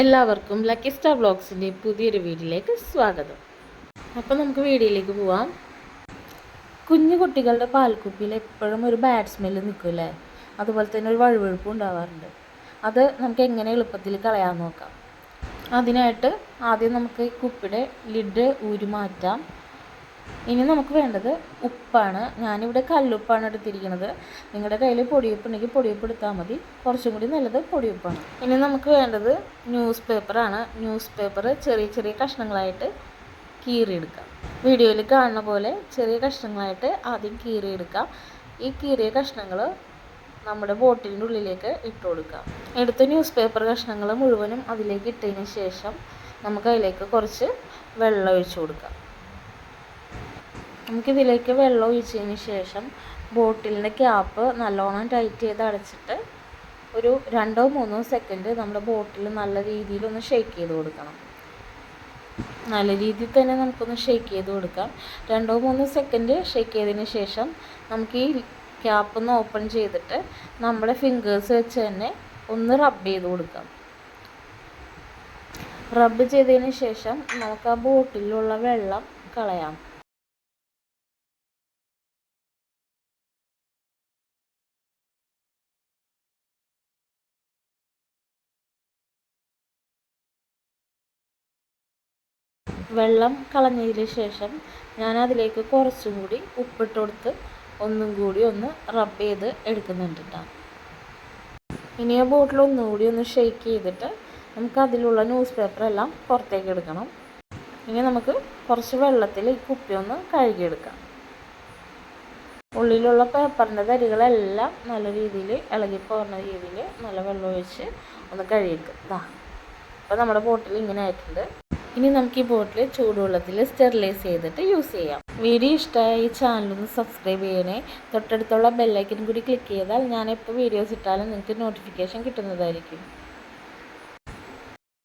എല്ലാവർക്കും lucky star ബ്ലോഗ്സിന്റെ പുതിയൊരു വീഡിയോയിലേക്ക് സ്വാഗതം. അപ്പോൾ നമുക്ക് വീഡിയോയിലേക്ക് പോവാം. കുഞ്ഞു കുട്ടികളുടെ പാൽക്കുപ്പിയിൽ എപ്പോഴും ഒരു ബാഡ് സ്മെല്ല് നിൽക്കില്ലേ അതുപോലെ തന്നെ ഒരു വഴുവഴുപ്പും ഉണ്ടാവാറുണ്ട്. അത് നമുക്ക് എങ്ങനെ എളുപ്പത്തിൽ കളയാൻ നോക്കാം. അതിനായിട്ട് ആദ്യം നമുക്ക് കുപ്പിയുടെ ലിഡ് ഊരി മാറ്റാം. ഇനി നമുക്ക് വേണ്ടത് ഉപ്പാണ്. ഞാനിവിടെ കല്ലുപ്പാണ് എടുത്തിരിക്കുന്നത്. നിങ്ങളുടെ കയ്യിൽ പൊടിയുപ്പ് ഉണ്ടെങ്കിൽ പൊടിയുപ്പ് എടുത്താൽ മതി. കുറച്ചും കൂടി നല്ലത് പൊടിയുപ്പാണ്. ഇനി നമുക്ക് വേണ്ടത് ന്യൂസ് പേപ്പറാണ് ന്യൂസ് പേപ്പർ ചെറിയ ചെറിയ കഷ്ണങ്ങളായിട്ട് കീറിയെടുക്കാം. വീഡിയോയിൽ കാണുന്ന പോലെ ചെറിയ കഷ്ണങ്ങളായിട്ട് ആദ്യം കീറിയെടുക്കാം. ഈ കീറിയ കഷ്ണങ്ങൾ നമ്മുടെ ബോട്ടിലിന്റെ ഉള്ളിലേക്ക് ഇട്ട് കൊടുക്കാം. എടുത്ത ന്യൂസ് പേപ്പർ കഷ്ണങ്ങൾ മുഴുവനും അതിലേക്ക് ഇട്ടതിന് ശേഷം നമുക്ക് അതിലേക്ക് കുറച്ച് വെള്ളം ഒഴിച്ചു കൊടുക്കാം. നമുക്കിതിലേക്ക് വെള്ളം ഒഴിച്ചതിന് ശേഷം ബോട്ടിലിന്റെ ക്യാപ്പ് നല്ലോണം ടൈറ്റ് ചെയ്ത് അടച്ചിട്ട് ഒരു രണ്ടോ മൂന്നോ സെക്കൻഡ് നമ്മുടെ ബോട്ടിൽ നല്ല രീതിയിൽ ഒന്ന് ഷേക്ക് ചെയ്ത് കൊടുക്കണം. നല്ല രീതിയിൽ തന്നെ നമുക്കൊന്ന് ഷേക്ക് ചെയ്ത് കൊടുക്കാം. രണ്ടോ മൂന്നോ സെക്കൻഡ് ഷേക്ക് ചെയ്തതിന് ശേഷം നമുക്ക് ഈ ക്യാപ്പ് ഒന്ന് ഓപ്പൺ ചെയ്തിട്ട് നമ്മുടെ ഫിംഗേഴ്സ് വെച്ച് തന്നെ ഒന്ന് റബ്ബ് ചെയ്ത് കൊടുക്കാം. റബ്ബ് ചെയ്തതിന് ശേഷം നമുക്ക് ആ ബോട്ടിലുള്ള വെള്ളം കളയാം. വെള്ളം കളഞ്ഞതിന് ശേഷം ഞാൻ അതിലേക്ക് കുറച്ചും കൂടി ഉപ്പിട്ട് കൊടുത്ത് ഒന്നും കൂടി ഒന്ന് റബ്ബ് ചെയ്ത് എടുക്കുന്നുണ്ട് കേട്ടോ ഇനി ആ ബോട്ടിൽ ഒന്നുകൂടി ഒന്ന് ഷെയ്ക്ക് ചെയ്തിട്ട് നമുക്ക് അതിലുള്ള ന്യൂസ് പേപ്പർ എല്ലാം പുറത്തേക്ക് എടുക്കണം. ഇനി നമുക്ക് കുറച്ച് വെള്ളത്തിൽ ഈ കുപ്പി ഒന്ന് കഴുകിയെടുക്കാം. ഉള്ളിലുള്ള പേപ്പറിന്റെ തരികളെല്ലാം നല്ല രീതിയിൽ ഇളകിപ്പോകുന്ന രീതിയിൽ നല്ല വെള്ളം ഒഴിച്ച് ഒന്ന് കഴുകിയെടുക്കാം. ഇതാ അപ്പോൾ നമ്മുടെ ബോട്ടിൽ ഇങ്ങനെ ആയിട്ടുണ്ട്. ഇനി നമുക്ക് ഈ ബോട്ടിൽ ചൂടുവെള്ളത്തിൽ സ്റ്റെറിലൈസ് ചെയ്തിട്ട് യൂസ് ചെയ്യാം. വീഡിയോ ഇഷ്ടമായ ഈ ചാനലൊന്ന് സബ്സ്ക്രൈബ് ചെയ്യണേ. തൊട്ടടുത്തുള്ള ബെല്ലൈക്കനും കൂടി ക്ലിക്ക് ചെയ്താൽ ഞാൻ എപ്പോൾ വീഡിയോസ് ഇട്ടാലും നിങ്ങൾക്ക് നോട്ടിഫിക്കേഷൻ കിട്ടുന്നതായിരിക്കും.